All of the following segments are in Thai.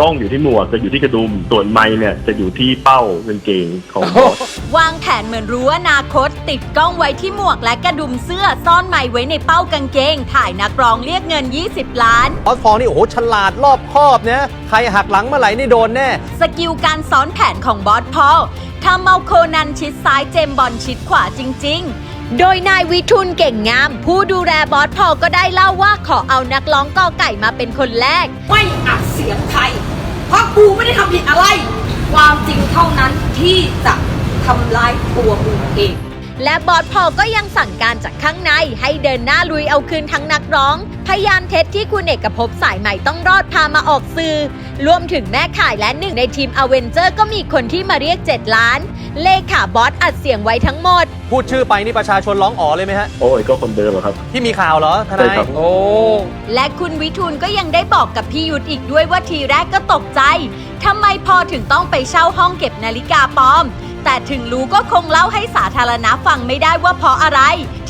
กล้องอยู่ที่หมวกจะอยู่ที่กระดุมส่วนไม้เนี่ยจะอยู่ที่เป้ากางเกงของบอสวางแผนเหมือนรู้ว่าอนาคต ติดกล้องไว้ที่หมวกและกระดุมเสื้อซ่อนไม้ไว้ในเป้ากางเกง ถ่ายนักร้องเรียกเงิน 20 ล้านบอสพอลนี่โอ้โหฉลาดรอบคอบนะ ใครหักหลังเมื่อไหร่นี่โดนแน่ สกิลการซ้อนแผนของบอสพอลทำเอาโคนันชิดซ้ายเจมส์บอลชิดขวาจริง ๆ โดยนายวิทูลเก่งงาม ผู้ดูแลบอสพอลก็ได้เล่าว่าขอเอานักร้องกอไก่มาเป็นคนแรก ไม่อัดเสียงใคร เพราะกูไม่ได้ทำผิดอะไร ความจริงเท่านั้นที่จะทำร้ายตัวกูเอง และบอสพอลก็ยังสั่งการจากข้างในให้เดินหน้าลุยเอาคืนทั้งนักร้อง พยานเท็จที่คุณเอกภพสายใหม่ต้องรอดพามาออกสื่อ รวมถึงแม่ข่ายและหนึ่งในทีมอเวนเจอร์ก็มีคนที่มาเรียก 7 ล้าน เลขาบอสอัดเสียงไว้ทั้งหมด พูดชื่อไปนี่ประชาชนร้องอ๋อเลยไหมฮะ โอ้ยก็คนเดิมอะครับ ที่มีข่าวเหรอทใช่นายครับ โอ้ และคุณวิทูลก็ยังได้บอกกับพี่ยุทธอีกด้วยว่าทีแรกก็ตกใจ ทำไมพอถึงต้องไปเช่าห้องเก็บนาฬิกาปลอม แต่ถึงรู้ก็คงเล่าให้สาธารณะฟังไม่ได้ว่าเพราะอะไร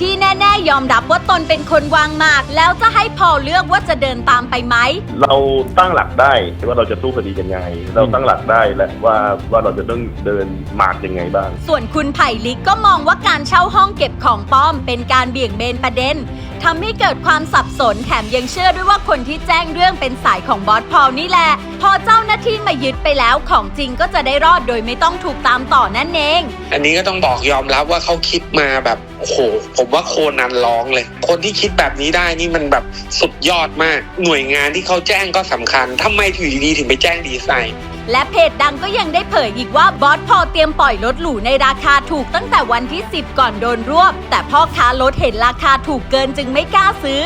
ที่แน่ ๆ ยอมรับว่าตนเป็นคนวางหมาก แล้วจะให้พอเลือกว่าจะเดินตามไปไหม เราตั้งหลักได้ว่าเราจะสู้คดียังไง เราตั้งหลักได้แหละว่าว่าเราจะต้องเดินหมากยังไงบ้าง ส่วนคุณไผ่ลิกก็มองว่าการเช่าห้องเก็บของปลอม เป็นการเบี่ยงเบนประเด็น ทำให้เกิดความสับสนแถมยังเชื่อด้วยว่าคนที่แจ้งเรื่องเป็นสายของบอสพอลนี่แหละ พอเจ้าหน้าที่มายึดไปแล้วของจริงก็จะได้รอดโดยไม่ต้องถูกตามต่อนั่นเอง อันนี้ก็ต้องบอกยอมรับว่าเขาคิดมาแบบโอ้โหผมว่าโคนันร้องเลย คนที่คิดแบบนี้ได้นี่มันแบบสุดยอดมาก หน่วยงานที่เขาแจ้งก็สำคัญทำไมถึงดีถึงไปแจ้งดีไซน์ และเพจดังก็ยังได้เผยอีกว่าบอสพอลเตรียมปล่อยรถหรูในราคาถูกตั้งแต่วันที่ 10 ก่อนโดนรวบ แต่พ่อค้ารถเห็นราคาถูกเกินจึงไม่กล้าซื้อ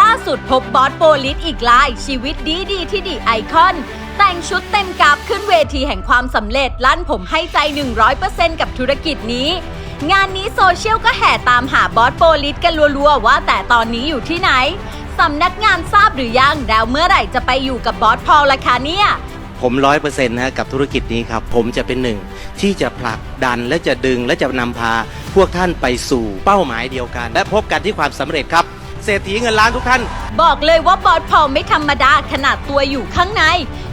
ล่าสุดพบบอสโปลิสอีกลาย ชีวิตดีดีที่ดีไอคอน แต่งชุดเต็มกราฟขึ้นเวทีแห่งความสำเร็จลั่นผมให้ใจ 100%กับธุรกิจนี้ งานนี้โซเชียลก็แห่ตามหาบอสโปลิสกันรัวๆว่าแต่ตอนนี้อยู่ที่ไหนสำนักงานทราบหรือยังแล้วเมื่อไหร่จะไปอยู่กับบอสพอลล่ะคะเนี่ย ผมร้อยเปอร์เซ็นต์นะกับธุรกิจนี้ครับ ผมจะเป็นหนึ่ง ที่จะผลักดันและจะดึงและจะนำพา พวกท่านไปสู่เป้าหมายเดียวกัน และพบกันที่ความสำเร็จครับ เศรษฐีเงินล้านทุกท่าน บอกเลยว่าบอสพอลไม่ธรรมดาขนาดตัวอยู่ข้างใน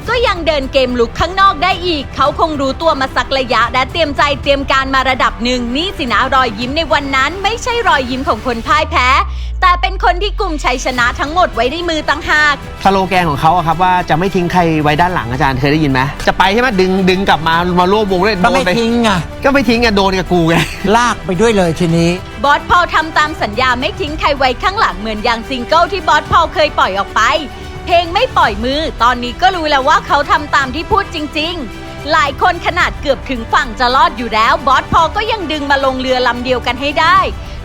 ก็ยังเดินเกมลุกข้างนอกได้อีก เขาคงรู้ตัวมาสักระยะ และเตรียมใจเตรียมการมาระดับหนึ่งนี่สินะรอยยิ้มในวันนั้น ไม่ใช่รอยยิ้มของคนพ่ายแพ้ แต่เป็นคนที่กลุ่มชัยชนะทั้งหมดไว้ในมือต่างหากสโลแกนของเขาอะครับว่าจะไม่ทิ้งใครไว้ด้านหลังอาจารย์เคยได้ยินไหมจะไปใช่ไหมดึงดึงกลับมามาร่วมวงด้วยก็โดไม่นไปทิ้งอะก็ไม่ทิ้งอะโดนกับกูไงลากไปด้วยเลยทีนี้ บอสพอลทำตามสัญญาไม่ทิ้งใครไว้ข้างหลังเหมือนอย่างซิงเกิลที่บอสพอลเคยปล่อยออกไป เพลงไม่ปล่อยมือ ตอนนี้ก็รู้แล้วว่าเขาทำตามที่พูดจริง ๆ หลายคนขนาดเกือบถึงฝั่งจะรอดอยู่แล้ว บอสพอก็ยังดึงมาลงเรือลำเดียวกันให้ได้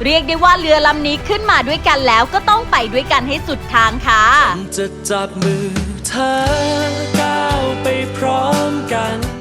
เรียกได้ว่าเรือลำนี้ขึ้นมาด้วยกันแล้วก็ต้องไปด้วยกันให้สุดทางค่ะ จะจับมือเธอก้าวไปพร้อมกัน